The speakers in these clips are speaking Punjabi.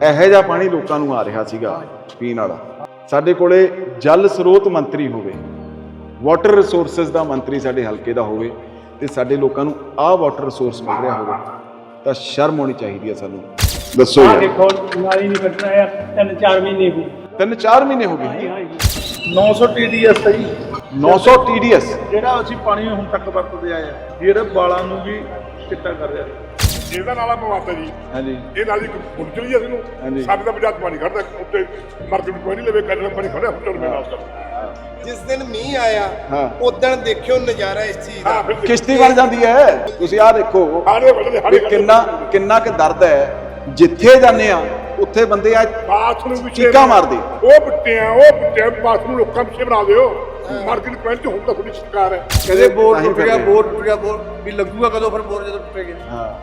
ਇਹੋ ਜਿਹਾ ਪਾਣੀ ਲੋਕਾਂ ਨੂੰ ਆ ਰਿਹਾ ਸੀਗਾ ਪੀਣ ਵਾਲਾ। ਸਾਡੇ ਕੋਲੇ ਜਲ ਸਰੋਤ ਮੰਤਰੀ ਹੋਵੇ ਵਾਟਰ ਰਿਸੋਰਸਸ ਦਾ ਮੰਤਰੀ ਸਾਡੇ ਹਲਕੇ ਦਾ ਹੋਵੇ ਤੇ ਸਾਡੇ ਲੋਕਾਂ ਨੂੰ ਆਹ ਵਾਟਰ ਰਿਸੋਰਸ ਮਿਲ ਰਿਹਾ ਹੋਵੇ ਤਾਂ ਸ਼ਰਮ ਹੋਣੀ ਚਾਹੀਦੀ ਹੈ ਸਾਨੂੰ। ਦੱਸੋ ਆ ਯਾਰ। ਦੇਖੋ ਨਾਲੀ ਨਹੀਂ ਕੱਟਣਾ ਯਾਰ ਤਿੰਨ ਚਾਰ ਮਹੀਨੇ ਹੋ ਤਿੰਨ ਚਾਰ ਮਹੀਨੇ ਹੋ ਗਏ? 900 TDS ਹੈ ਜੀ। 900 TDS ਜਿਹੜਾ ਅਸੀਂ ਪਾਣੀ ਹੁਣ ਤੱਕ ਵਰਤਦੇ ਆਏ ਆ ਜਿਹੜਾ ਵਾਲਾਂ ਨੂੰ ਵੀ ਚਿੱਟਾ ਕਰ ਰਿਹਾ। ਇਹਦਾ ਨਾਲਾ ਪਵਾਤਾ ਜੀ। ਹਾਂਜੀ। ਇਹ ਨਾਲੀ ਫੁੱਟ ਚਲੀ ਆ ਹਾਂਜੀ। ਇਹਨੂੰ ਸਾਡੇ ਦਾ ਬਜਾਤ ਪਾਣੀ ਖੜਦਾ ਉੱਤੇ ਮਰਕਟ ਕੋਈ ਨਹੀਂ ਲਵੇ ਕੱਢਣਾ ਪਾਣੀ ਖੜਿਆ ਫੁੱਟਣ ਮੇਰਾ ਉੱਤੇ ਜਿਸ ਦਿਨ ਮੀਂਹ ਆਇਆ ਹਾਂ। ਉਦੋਂ ਦੇਖਿਓ ਨਜ਼ਾਰਾ ਇਸ ਚੀਜ਼ ਦਾ। ਹਾਂ ਕਿਸ਼ਤੀ ਬਣ ਜਾਂਦੀ ਹੈ। ਤੁਸੀਂ ਆਹ ਦੇਖੋ ਕਿੰਨਾ ਕਿੰਨਾ ਕੁ ਦਰਦ ਹੈ। ਜਿੱਥੇ ਜਾਂਦੇ ਆ ਉੱਥੇ ਬੰਦੇ ਆ ਬਾਥਰੂਮ ਵਿੱਚ ਚੀਕਾਂ ਮਾਰਦੇ। ਉਹ ਬਿੱਟੇ ਆ ਉਹ ਬਿੱਟੇ ਆ, ਬਾਥਰੂਮ ਲੋਕਾਂ ਪਿੱਛੇ ਬਣਾ ਦਿਓ। ਮਾਰਕੀਟ ਪੁਆਇੰਟ ਚ ਹੁਣ ਤਾਂ ਥੋੜੀ ਸਰਕਾਰ ਹੈ। ਕਦੇ ਬੋਰ ਤਾਂ ਟੁੱਟ ਗਿਆ। ਬੋਰ ਟੁੱਟ ਗਿਆ ਬੋਰ ਵੀ ਲੱਗੂਗਾ ਕਦੋਂ ਫਿਰ ਬੋਰ ਜਦੋਂ ਟੁੱਟੇਗਾ। ਹਾਂ।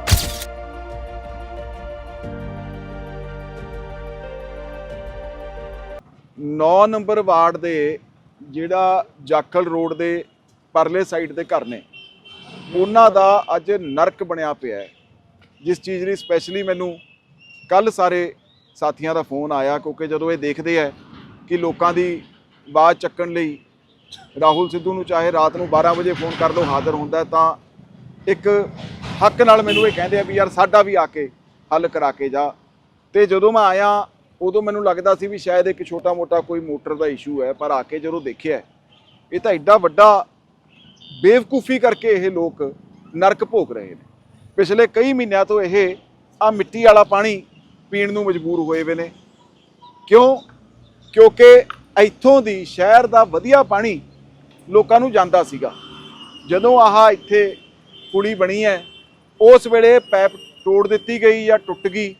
ਨੌ ਨੰਬਰ ਵਾਰਡ ਦੇ ਜਿਹੜਾ ਜਾਖਲ ਰੋਡ ਦੇ ਪਰਲੇ ਸਾਈਡ ਦੇ ਘਰ ਨੇ ਉਹਨਾਂ ਦਾ ਅੱਜ ਨਰਕ ਬਣਿਆ ਪਿਆ ਹੈ। ਜਿਸ ਚੀਜ਼ ਲਈ ਸਪੈਸ਼ਲੀ ਮੈਨੂੰ ਕੱਲ ਸਾਰੇ ਸਾਥੀਆਂ ਦਾ ਫੋਨ ਆਇਆ ਕਿਉਂਕਿ ਜਦੋਂ ਇਹ ਦੇਖਦੇ ਆ ਕਿ ਲੋਕਾਂ ਦੀ ਆਵਾਜ਼ ਚੱਕਣ ਲਈ ਰਾਹੁਲ ਸਿੱਧੂ ਨੂੰ ਚਾਹੇ ਰਾਤ ਨੂੰ 12 ਵਜੇ ਫੋਨ ਕਰ ਲਓ, ਹਾਜ਼ਰ ਹੁੰਦਾ ਤਾਂ ਇੱਕ ਹੱਕ ਨਾਲ ਮੈਨੂੰ ਇਹ ਕਹਿੰਦੇ ਆ ਵੀ ਯਾਰ ਸਾਡਾ ਵੀ ਆ ਕੇ ਹੱਲ ਕਰਾ ਕੇ ਜਾ। ਤੇ ਜਦੋਂ ਮੈਂ ਆਇਆ, ਉਦੋਂ ਮੈਨੂੰ ਲੱਗਦਾ ਸੀ ਵੀ ਸ਼ਾਇਦ ਇੱਕ ਛੋਟਾ ਮੋਟਾ ਕੋਈ ਮੋਟਰ ਦਾ ਇਸ਼ੂ ਹੈ, ਪਰ ਆ ਕੇ ਜਦੋਂ ਦੇਖਿਆ, ਇਹ ਤਾਂ ਐਡਾ ਵੱਡਾ ਬੇਵਕੂਫੀ ਕਰਕੇ ਇਹ ਲੋਕ ਨਰਕ ਭੋਗ ਰਹੇ ਨੇ। ਪਿਛਲੇ ਕਈ ਮਹੀਨਿਆਂ ਤੋਂ ਇਹ ਆ ਮਿੱਟੀ ਵਾਲਾ ਪਾਣੀ ਪੀਣ ਨੂੰ ਮਜਬੂਰ ਹੋਏ ਵੇ ਨੇ। ਕਿਉਂ? ਕਿਉਂਕਿ ਇੱਥੋਂ ਦੀ ਸ਼ਹਿਰ ਦਾ ਵਧੀਆ ਪਾਣੀ ਲੋਕਾਂ ਨੂੰ ਜਾਂਦਾ ਸੀਗਾ। ਜਦੋਂ ਆਹ ਇੱਥੇ ਕੁੜੀ ਬਣੀ ਹੈ, ਉਸ ਵੇਲੇ ਪੈਪ ਤੋੜ ਦਿੱਤੀ ਗਈ ਜਾਂ ਟੁੱਟ ਗਈ।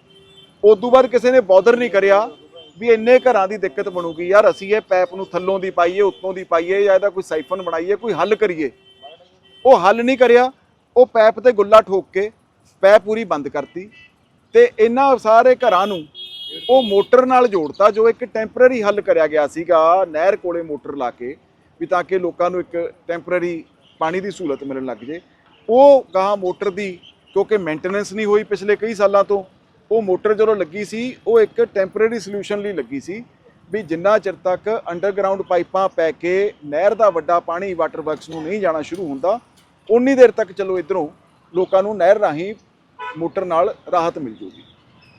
ਉਦੋਂ ਬਾਅਦ ਕਿਸੇ ਨੇ ਬੌਦਰ ਨਹੀਂ ਕਰਿਆ ਵੀ ਇੰਨੇ ਘਰਾਂ ਦੀ ਦਿੱਕਤ ਬਣੂਗੀ। ਯਾਰ ਅਸੀਂ ਇਹ ਪੈਪ ਨੂੰ ਥੱਲੋਂ ਦੀ ਪਾਈਏ, ਉੱਤੋਂ ਦੀ ਪਾਈਏ ਜਾਂ ਇਹਦਾ ਕੋਈ ਸਾਈਫਨ ਬਣਾਈਏ, ਕੋਈ ਹੱਲ ਕਰੀਏ। ਉਹ ਹੱਲ ਨਹੀਂ ਕਰਿਆ। ਉਹ ਪੈਪ ਤੇ ਗੁੱਲਾ ਠੋਕ ਕੇ ਪੈਪ ਪੂਰੀ ਬੰਦ ਕਰਤੀ ਤੇ ਇਹਨਾਂ ਸਾਰੇ ਘਰਾਂ ਨੂੰ ਉਹ ਮੋਟਰ ਨਾਲ ਜੋੜਤਾ ਜੋ ਇੱਕ ਟੈਂਪਰੇਰੀ ਹੱਲ ਕਰਿਆ ਗਿਆ ਸੀਗਾ ਨਹਿਰ ਕੋਲੇ ਮੋਟਰ ਲਾ ਕੇ, ਵੀ ਤਾਂ ਕਿ ਲੋਕਾਂ ਨੂੰ ਇੱਕ ਟੈਂਪਰੇਰੀ ਪਾਣੀ ਦੀ ਸਹੂਲਤ ਮਿਲਣ ਲੱਗ ਜੇ। ਉਹ ਗਾਂ ਮੋਟਰ ਦੀ, ਕਿਉਂਕਿ ਮੇਨਟੇਨੈਂਸ ਨਹੀਂ ਹੋਈ ਪਿਛਲੇ ਕਈ ਸਾਲਾਂ ਤੋਂ, ਉਹ ਮੋਟਰ ਜਦੋਂ ਲੱਗੀ ਸੀ, ਉਹ ਇੱਕ ਟੈਂਪਰੇਰੀ ਸੋਲੂਸ਼ਨ ਲਈ ਲੱਗੀ ਸੀ, ਵੀ ਜਿੰਨਾ ਚਿਰ ਤੱਕ ਅੰਡਰਗਰਾਉਂਡ ਪਾਈਪਾਂ ਪੈ ਕੇ ਨਹਿਰ ਦਾ ਵੱਡਾ ਪਾਣੀ ਵਾਟਰ ਵਰਕਸ ਨੂੰ ਨਹੀਂ ਜਾਣਾ ਸ਼ੁਰੂ ਹੁੰਦਾ ਉਨੀ ਦੇਰ ਤੱਕ ਚਲੋ ਇਧਰੋਂ ਲੋਕਾਂ ਨੂੰ ਨਹਿਰ ਰਾਹੀਂ ਮੋਟਰ ਨਾਲ ਰਾਹਤ ਮਿਲ ਜੂਗੀ।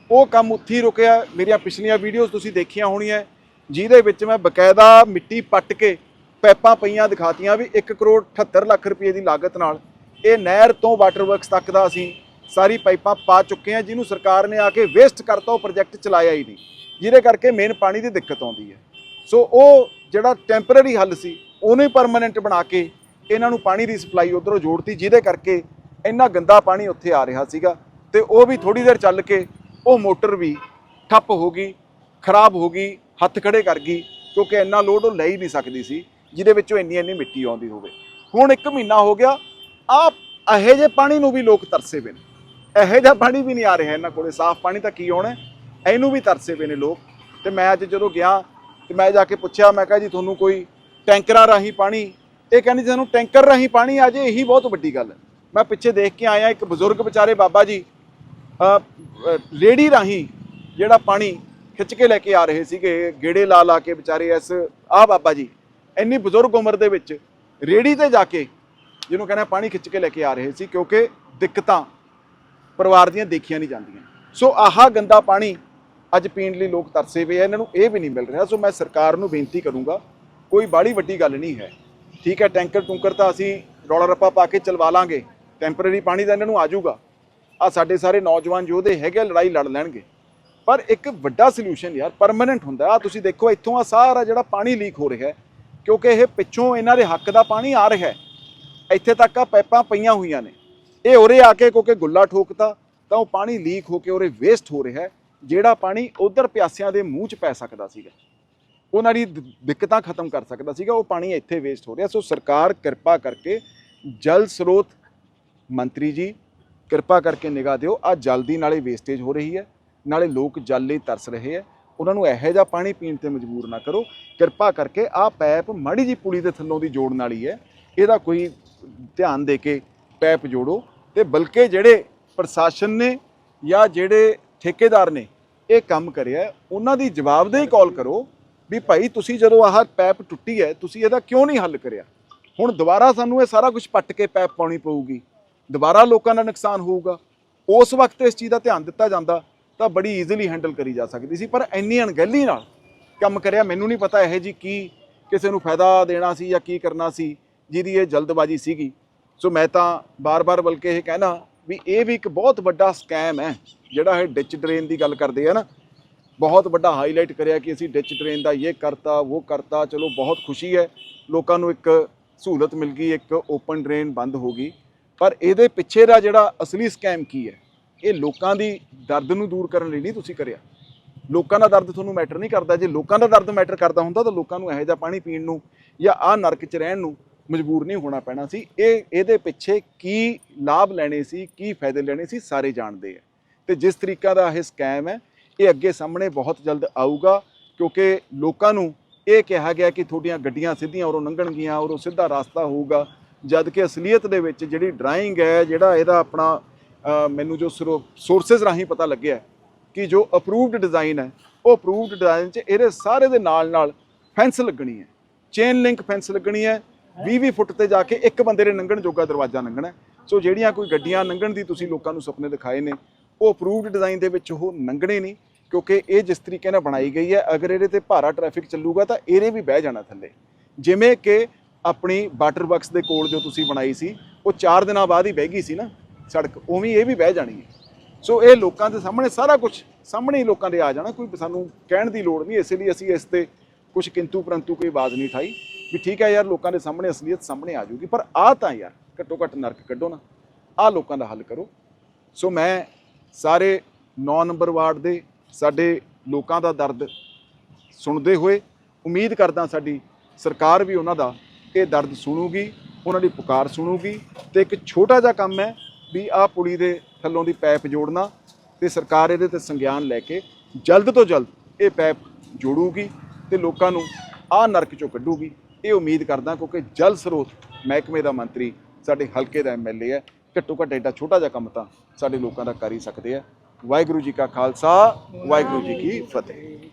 ਉਹ ਕੰਮ ਉੱਥੇ ਹੀ ਰੁਕਿਆ। ਮੇਰੀਆਂ ਪਿਛਲੀਆਂ ਵੀਡੀਓਜ਼ ਤੁਸੀਂ ਦੇਖੀਆਂ ਹੋਣੀਆਂ। ਜਿਹਦੇ ਵਿੱਚ ਮੈਂ ਬਕਾਇਦਾ ਮਿੱਟੀ ਪੱਟ ਕੇ ਪੈਪਾਂ ਪਈਆਂ ਦਿਖਾਤੀਆਂ ਵੀ 1 ਕਰੋੜ 78 ਲੱਖ ਰੁਪਏ ਦੀ ਲਾਗਤ ਨਾਲ। ਇਹ ਨਹਿਰ ਤੋਂ ਵਾਟਰ ਵਰਕਸ ਤੱਕ ਦਾ ਅਸੀਂ ਸਾਰੀ ਪਾਈਪਾਂ ਪਾ ਚੁੱਕੇ ਹਾਂ, ਜਿਹਨੂੰ ਸਰਕਾਰ ਨੇ ਆ ਕੇ ਵੇਸਟ ਕਰਤਾ, ਉਹ ਪ੍ਰੋਜੈਕਟ ਚਲਾਇਆ ਹੀ ਨਹੀਂ। ਜਿਹਦੇ ਕਰਕੇ ਮੇਨ ਪਾਣੀ ਦੀ ਦਿੱਕਤ ਆਉਂਦੀ ਹੈ। ਸੋ ਉਹ ਜਿਹੜਾ ਟੈਂਪਰੇਰੀ ਹੱਲ ਸੀ, ਉਹਨੂੰ ਹੀ ਪਰਮਨੈਂਟ ਬਣਾ ਕੇ ਇਹਨਾਂ ਨੂੰ ਪਾਣੀ ਦੀ ਸਪਲਾਈ ਉਧਰੋਂ ਜੋੜਤੀ, ਜਿਹਦੇ ਕਰਕੇ ਇੰਨਾ ਗੰਦਾ ਪਾਣੀ ਉੱਥੇ ਆ ਰਿਹਾ ਸੀਗਾ। ਤੇ ਉਹ ਵੀ ਥੋੜੀ ਦੇਰ ਚੱਲ ਕੇ ਉਹ ਮੋਟਰ ਵੀ ਠੱਪ ਹੋ ਗਈ, ਖਰਾਬ ਹੋ ਗਈ, ਹੱਥ ਖੜੇ ਕਰ ਗਈ, ਕਿਉਂਕਿ ਇੰਨਾ ਲੋਡ ਉਹ ਲੈ ਹੀ ਨਹੀਂ ਸਕਦੀ ਸੀ, ਜਿਹਦੇ ਵਿੱਚੋਂ ਇੰਨੀ ਇੰਨੀ ਮਿੱਟੀ ਆਉਂਦੀ ਹੋਵੇ। ਹੁਣ ਇੱਕ ਮਹੀਨਾ ਹੋ ਗਿਆ ਆ ਇਹੋ ਜਿਹੇ ਪਾਣੀ ਨੂੰ ਵੀ ਲੋਕ ਤਰਸੇ ਪਏ ਨੇ। ਇਹੋ ਜਿਹਾ ਪਾਣੀ ਵੀ ਨਹੀਂ ਆ ਰਿਹਾ ਇਹਨਾਂ ਕੋਲੇ, ਸਾਫ਼ ਪਾਣੀ ਤਾਂ ਕੀ ਆਉਣਾ ਇਹਨੂੰ ਵੀ ਤਰਸੇ ਪਏ ਨੇ ਲੋਕ। ਤੇ ਮੈਂ ਅੱਜ ਜਦੋਂ ਗਿਆ, ਤੇ ਮੈਂ ਜਾ ਕੇ ਪੁੱਛਿਆ, ਮੈਂ ਕਿਹਾ ਜੀ, ਤੁਹਾਨੂੰ ਕੋਈ ਟੈਂਕਰਾਂ ਰਾਹੀਂ ਪਾਣੀ? ਇਹ ਕਹਿੰਦੇ ਜੀ ਸਾਨੂੰ ਟੈਂਕਰ ਰਾਹੀਂ ਪਾਣੀ ਆ ਜੇ, ਇਹੀ ਬਹੁਤ ਵੱਡੀ ਗੱਲ ਹੈ। ਮੈਂ ਪਿੱਛੇ ਦੇਖ ਕੇ ਆਇਆ, ਇੱਕ ਬਜ਼ੁਰਗ ਵਿਚਾਰੇ ਬਾਬਾ ਜੀ ਅ, ਰੇਹੜੀ ਰਾਹੀਂ ਜਿਹੜਾ ਪਾਣੀ ਖਿੱਚ ਕੇ ਲੈ ਕੇ ਆ ਰਹੇ ਸੀਗੇ ਗੇੜੇ ਲਾ ਲਾ ਕੇ ਵਿਚਾਰੇ ਇਸ ਆ ਬਾਬਾ ਜੀ ਇੰਨੀ ਬਜ਼ੁਰਗ ਉਮਰ ਦੇ ਵਿੱਚ ਰੇਹੜੀ ਤੇ ਜਾ ਕੇ ਜਿਹਨੂੰ ਕਹਿੰਦੇ ਪਾਣੀ ਖਿੱਚ ਕੇ ਲੈ ਕੇ ਆ ਰਹੇ ਸੀ ਕਿਉਂਕਿ ਦਿੱਕਤਾਂ ਪਰਿਵਾਰ ਦੀਆਂ ਦੇਖੀਆਂ ਨਹੀਂ ਜਾਂਦੀਆਂ। ਸੋ ਆਹਾ ਗੰਦਾ ਪਾਣੀ ਅੱਜ ਪੀਣ ਲਈ ਲੋਕ ਤਰਸੇ ਪਏ ਆ ਇਹਨਾਂ ਨੂੰ ਇਹ ਵੀ ਨਹੀਂ ਮਿਲ ਰਿਹਾ। ਸੋ ਮੈਂ ਸਰਕਾਰ ਨੂੰ ਬੇਨਤੀ ਕਰੂੰਗਾ ਕੋਈ ਬਾੜੀ ਵੱਡੀ ਗੱਲ ਨਹੀਂ ਹੈ। ਠੀਕ ਹੈ ਟੈਂਕਰ ਟੁੰਕਰ ਤਾਂ ਅਸੀਂ ਰੌਲਾ ਰੱਪਾ ਪਾ ਕੇ ਚਲਵਾ ਲਾਂਗੇ ਟੈਂਪਰੇਰੀ ਪਾਣੀ ਤਾਂ ਇਹਨਾਂ ਨੂੰ ਆ ਜਾਊਗਾ। ਆ ਸਾਡੇ ਸਾਰੇ ਨੌਜਵਾਨ ਯੋਧੇ ਹੈਗੇ ਆ, ਲੜਾਈ ਲੜ ਲੈਣਗੇ। ਪਰ ਇੱਕ ਵੱਡਾ ਸੋਲੂਸ਼ਨ ਯਾਰ ਪਰਮਨੈਂਟ ਹੁੰਦਾ। ਆ ਤੁਸੀਂ ਦੇਖੋ ਇੱਥੋਂ ਆ ਸਾਰਾ ਜਿਹੜਾ ਪਾਣੀ ਲੀਕ ਹੋ ਰਿਹਾ ਹੈ ਕਿਉਂਕਿ ਇਹ ਪਿੱਛੋਂ ਇਹਨਾਂ ਦੇ ਹੱਕ ਦਾ ਪਾਣੀ ਆ ਰਿਹਾ ਹੈ। ਇੱਥੇ ਤੱਕ ਆ ਪਾਈਪਾਂ ਪਈਆਂ ਹੋਈਆਂ ਨੇ। ਇਹ ਉਰੇ ਆ ਕੇ ਕਿਉਂਕਿ ਗੁੱਲਾ ਠੋਕਤਾ ਤਾਂ ਉਹ ਪਾਣੀ ਲੀਕ ਹੋ ਕੇ ਉਰੇ ਵੇਸਟ ਹੋ ਰਿਹਾ ਹੈ ਜਿਹੜਾ ਪਾਣੀ ਉਧਰ ਪਿਆਸਿਆਂ ਦੇ ਮੂੰਹ 'ਚ ਪੈ ਸਕਦਾ ਸੀਗਾ। ਉਹਨਾਂ ਦੀ ਦਿੱਕਤਾਂ ਖਤਮ ਕਰ ਸਕਦਾ ਸੀਗਾ ਉਹ ਪਾਣੀ ਇੱਥੇ ਵੇਸਟ ਹੋ ਰਿਹਾ। ਸੋ ਸਰਕਾਰ ਕਿਰਪਾ ਕਰਕੇ ਜਲ ਸਰੋਤ ਮੰਤਰੀ ਜੀ ਕਿਰਪਾ ਕਰਕੇ ਨਿਗਾਹ ਦਿਓ ਆ ਜਲਦੀ ਨਾਲੇ ਵੇਸਟੇਜ ਹੋ ਰਹੀ ਹੈ, ਨਾਲੇ ਲੋਕ ਜਲ ਲਈ ਤਰਸ ਰਹੇ ਹੈ। ਉਹਨਾਂ ਨੂੰ ਇਹੋ ਜਿਹਾ ਪਾਣੀ ਪੀਣ ਤੇ ਮਜਬੂਰ ਨਾ ਕਰੋ। ਕਿਰਪਾ ਕਰਕੇ ਆ ਪੈਪ ਮਾੜੀ ਜੀ ਪੁਲੀ ਦੇ ਥੱਲੋਂ ਦੀ ਜੋੜਨ ਵਾਲੀ ਹੈ। ਇਹਦਾ ਕੋਈ ਧਿਆਨ ਦੇ ਕੇ ਪੈਪ ਜੋੜੋ ਤੇ ਬਲਕਿ ਜਿਹੜੇ ਪ੍ਰਸ਼ਾਸਨ ਨੇ ਜਾਂ ਜਿਹੜੇ ਠੇਕੇਦਾਰ ਨੇ ਇਹ ਕੰਮ ਕਰਿਆ ਉਹਨਾਂ ਦੀ ਜਵਾਬਦੇਹੀ ਕਾਲ ਕਰੋ ਵੀ ਭਾਈ ਤੁਸੀਂ ਜਦੋਂ ਆਹ ਪੈਪ ਟੁੱਟੀ ਹੈ, ਤੁਸੀਂ ਇਹਦਾ ਕਿਉਂ ਨਹੀਂ ਹੱਲ ਕਰਿਆ? ਹੁਣ ਦੁਬਾਰਾ ਸਾਨੂੰ ਇਹ ਸਾਰਾ ਕੁਝ ਪੱਟ ਕੇ ਪੈਪ ਪਾਉਣੀ ਪਊਗੀ। ਦੁਬਾਰਾ ਲੋਕਾਂ ਦਾ ਨੁਕਸਾਨ ਹੋਊਗਾ, ਉਸ ਵਕਤ ਇਸ ਚੀਜ਼ ਦਾ ਧਿਆਨ ਦਿੱਤਾ ਜਾਂਦਾ, ਤਾਂ ਬੜੀ ਈਜ਼ੀਲੀ ਹੈਂਡਲ ਕਰੀ ਜਾ ਸਕਦੀ ਸੀ। ਪਰ ਇੰਨੀ ਅਣਗਹਿਲੀ ਨਾਲ ਕੰਮ ਕਰਿਆ, ਮੈਨੂੰ ਨਹੀਂ ਪਤਾ ਇਹ ਜੀ ਕੀ ਕਿਸੇ ਨੂੰ ਫਾਇਦਾ ਦੇਣਾ ਸੀ ਜਾਂ ਕੀ ਕਰਨਾ ਸੀ, ਜਿਹਦੀ ਇਹ ਜਲਦਬਾਜ਼ੀ ਸੀਗੀ। ਸੋ ਮੈਂ ਤਾਂ ਬਾਰ-ਬਾਰ ਬਲਕਿ ਇਹ ਕਹਿਣਾ ਵੀ ਇਹ ਵੀ ਇੱਕ ਬਹੁਤ ਵੱਡਾ ਸਕੈਮ ਹੈ, ਜਿਹੜਾ ਇਹ ਡਿਚ ਡਰੇਨ ਦੀ ਗੱਲ ਕਰਦੇ ਆ ਨਾ। ਬਹੁਤ ਵੱਡਾ ਹਾਈਲਾਈਟ ਕਰਿਆ ਕਿ ਅਸੀਂ ਡਿਚ ਡਰੇਨ ਦਾ ਇਹ ਕਰਤਾ, ਉਹ ਕਰਤਾ, ਚਲੋ ਬਹੁਤ ਖੁਸ਼ੀ ਹੈ। ਲੋਕਾਂ ਨੂੰ ਇੱਕ ਸਹੂਲਤ ਮਿਲ ਗਈ, ਇੱਕ ਓਪਨ ਡਰੇਨ ਬੰਦ ਹੋ ਗਈ। ਪਰ ਇਹਦੇ ਪਿੱਛੇ ਦਾ ਜਿਹੜਾ ਅਸਲੀ ਸਕੈਮ ਕੀ ਹੈ? ਇਹ ਲੋਕਾਂ ਦੀ ਦਰਦ ਨੂੰ ਦੂਰ ਕਰਨ ਲਈ ਨਹੀਂ ਤੁਸੀਂ ਕਰਿਆ। ਲੋਕਾਂ ਦਾ ਦਰਦ ਤੁਹਾਨੂੰ ਮੈਟਰ ਨਹੀਂ ਕਰਦਾ। ਜੇ ਲੋਕਾਂ ਦਾ ਦਰਦ ਮੈਟਰ ਕਰਦਾ ਹੁੰਦਾ ਤਾਂ ਲੋਕਾਂ ਨੂੰ ਇਹੋ ਜਿਹਾ ਪਾਣੀ ਪੀਣ ਨੂੰ ਜਾਂ ਆਹ ਨਰਕ 'ਚ ਰਹਿਣ ਨੂੰ ਮਜਬੂਰ ਨਹੀਂ ਹੋਣਾ ਪੈਣਾ ਸੀ। ਇਹ, ਇਹਦੇ ਪਿੱਛੇ ਕੀ ਲਾਭ ਲੈਣੇ ਸੀ, ਕੀ ਫਾਇਦੇ ਲੈਣੇ ਸੀ, ਸਾਰੇ ਜਾਣਦੇ ਆ। ਤੇ ਜਿਸ ਤਰੀਕਾ ਦਾ ਇਹ ਸਕੈਮ ਹੈ, ਇਹ ਅੱਗੇ ਸਾਹਮਣੇ ਬਹੁਤ ਜਲਦ ਆਊਗਾ ਕਿਉਂਕਿ ਲੋਕਾਂ ਨੂੰ ਇਹ ਕਿਹਾ ਗਿਆ ਕਿ ਤੁਹਾਡੀਆਂ ਗੱਡੀਆਂ ਸਿੱਧੀਆਂ ਔਰੋਂ ਲੰਘਣਗੀਆਂ, ਔਰੋਂ ਸਿੱਧਾ ਰਸਤਾ ਹੋਊਗਾ। ਜਦ ਕਿ ਅਸਲੀਅਤ ਦੇ ਵਿੱਚ ਜਿਹੜੀ ਡਰਾਇੰਗ ਹੈ, ਜਿਹੜਾ ਇਹਦਾ ਆਪਣਾ ਮੈਨੂੰ ਜੋ ਸੋਰਸਸ ਰਾਹੀਂ ਪਤਾ ਲੱਗਿਆ ਕਿ ਜੋ ਅਪਰੂਵਡ ਡਿਜ਼ਾਈਨ ਹੈ, ਉਹ ਅਪਰੂਵਡ ਡਿਜ਼ਾਈਨ 'ਚ ਇਹਦੇ ਸਾਰੇ ਦੇ ਨਾਲ ਨਾਲ ਫੈਂਸ ਲੱਗਣੀ ਹੈ। ਚੇਨ ਲਿੰਕ ਫੈਂਸ ਲੱਗਣੀ ਹੈ। 20-20 ਫੁੱਟ ਤੇ ਜਾ ਕੇ ਇੱਕ ਬੰਦੇ ਨੇ ਲੰਘਣ ਜੋਗਾ ਦਰਵਾਜ਼ਾ ਲੰਘਣਾ ਸੋ ਜਿਹੜੀਆਂ ਕੋਈ ਗੱਡੀਆਂ ਲੰਘਣ ਦੀ ਤੁਸੀਂ ਲੋਕਾਂ ਨੂੰ ਸੁਪਨੇ ਦਿਖਾਏ ਨੇ, ਉਹ ਅਪਰੂਵਡ ਡਿਜ਼ਾਈਨ ਦੇ ਵਿੱਚ ਉਹ ਲੰਘਣੇ ਨਹੀਂ, ਕਿਉਂਕਿ ਇਹ ਜਿਸ ਤਰੀਕੇ ਨਾਲ ਬਣਾਈ ਗਈ ਹੈ, ਅਗਰ ਇਹਦੇ ਤੇ ਭਾਰਾ ਟ੍ਰੈਫਿਕ ਚੱਲੂਗਾ ਤਾਂ ਇਹਨੇ ਵੀ ਬਹਿ ਜਾਣਾ ਥੱਲੇ। ਜਿਵੇਂ ਕਿ ਆਪਣੀ ਵਾਟਰ ਬਾਕਸ ਦੇ ਕੋਲ ਜੋ ਤੁਸੀਂ ਬਣਾਈ ਸੀ, ਉਹ 4 ਦਿਨਾਂ ਬਾਅਦ ਹੀ ਬਹਿ ਗਈ ਸੀ ਨਾ ਸੜਕ, ਉਵੇਂ ਇਹ ਵੀ ਬਹਿ ਜਾਣੀ ਹੈ। ਸੋ ਇਹ ਲੋਕਾਂ ਦੇ ਸਾਹਮਣੇ ਸਾਰਾ ਕੁਝ ਸਾਹਮਣੇ ਹੀ ਲੋਕਾਂ ਦੇ ਆ ਜਾਣਾ, ਕੋਈ ਸਾਨੂੰ ਕਹਿਣ ਦੀ ਲੋੜ ਨਹੀਂ, ਇਸੇ ਲਈ ਅਸੀਂ ਇਸ ਤੇ ਕੁਝ ਕਿੰਤੂ ਪਰੰਤੂ ਕੋਈ ਆਵਾਜ਼ ਨਹੀਂ ਠਾਈ ਵੀ ਠੀਕ ਹੈ ਯਾਰ, ਲੋਕਾਂ ਦੇ ਸਾਹਮਣੇ ਅਸਲੀਅਤ ਸਾਹਮਣੇ ਆ ਜੂਗੀ ਪਰ ਆ ਤਾਂ ਯਾਰ, ਘੱਟੋ ਘੱਟ ਨਰਕ ਕੱਢੋ ਨਾ ਆ ਲੋਕਾਂ ਦਾ ਹੱਲ ਕਰੋ। ਸੋ ਮੈਂ ਸਾਰੇ 9 ਨੰਬਰ ਵਾਰਡ ਦੇ ਸਾਡੇ ਲੋਕਾਂ ਦਾ ਦਰਦ ਸੁਣਦੇ ਹੋਏ ਉਮੀਦ ਕਰਦਾ ਸਾਡੀ ਸਰਕਾਰ ਵੀ ਉਹਨਾਂ ਦਾ ਇਹ ਦਰਦ ਸੁਣੂਗੀ, ਉਹਨਾਂ ਦੀ ਪੁਕਾਰ ਸੁਣੂਗੀ ਤੇ ਇੱਕ ਛੋਟਾ ਜਿਹਾ ਕੰਮ ਹੈ ਵੀ ਆਹ ਪੁਲੀ ਦੇ ਥੱਲੋਂ ਦੀ ਪੈਪ ਜੋੜਨਾ ਤੇ ਸਰਕਾਰ ਇਹਦੇ ਤੇ ਸੰਗਿਆਨ ਲੈ ਕੇ ਜਲਦ ਤੋਂ ਜਲਦ ਇਹ ਪੈਪ ਜੋੜੂਗੀ ਤੇ ਲੋਕਾਂ ਨੂੰ ਆਹ ਨਰਕ ਚੋਂ ਕੱਢੂਗੀ। ਇਹ ਉਮੀਦ ਕਰਦਾ ਕਿਉਂਕਿ ਜਲ ਸਰੋਤ ਮਹਿਕਮੇ ਦਾ ਮੰਤਰੀ ਸਾਡੇ ਹਲਕੇ ਦਾ ਐਮਐਲਏ ਹੈ। ਘੱਟੋ ਘੱਟ ਐਡਾ ਛੋਟਾ ਜਿਹਾ ਕੰਮ ਤਾਂ ਸਾਡੇ ਲੋਕਾਂ ਦਾ ਕਰ ਹੀ ਸਕਦੇ ਆ। ਵਾਹਿਗੁਰੂ ਜੀ ਕਾ ਖਾਲਸਾ, ਵਾਹਿਗੁਰੂ ਜੀ ਕੀ ਫਤਿਹ।